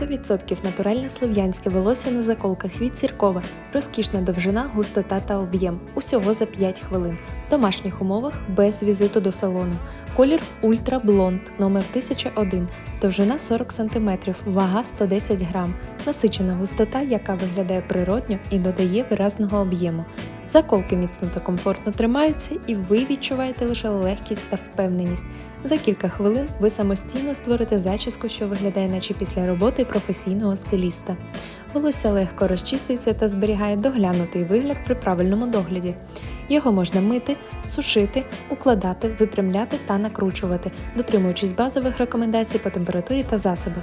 100% натуральне слов'янське волосся на заколках від Сіркова, розкішна довжина, густота та об'єм. Усього за 5 хвилин. В домашніх умовах без візиту до салону. Колір Ультра Блонд номер 1001, довжина 40 см, вага 110 грам. Насичена густота, яка виглядає природньо і додає виразного об'єму. Заколки міцно та комфортно тримаються, і ви відчуваєте лише легкість та впевненість. За кілька хвилин ви самостійно створите зачіску, що виглядає наче після роботи професійного стиліста. Волосся легко розчісується та зберігає доглянутий вигляд при правильному догляді. Його можна мити, сушити, укладати, випрямляти та накручувати, дотримуючись базових рекомендацій по температурі та засобах.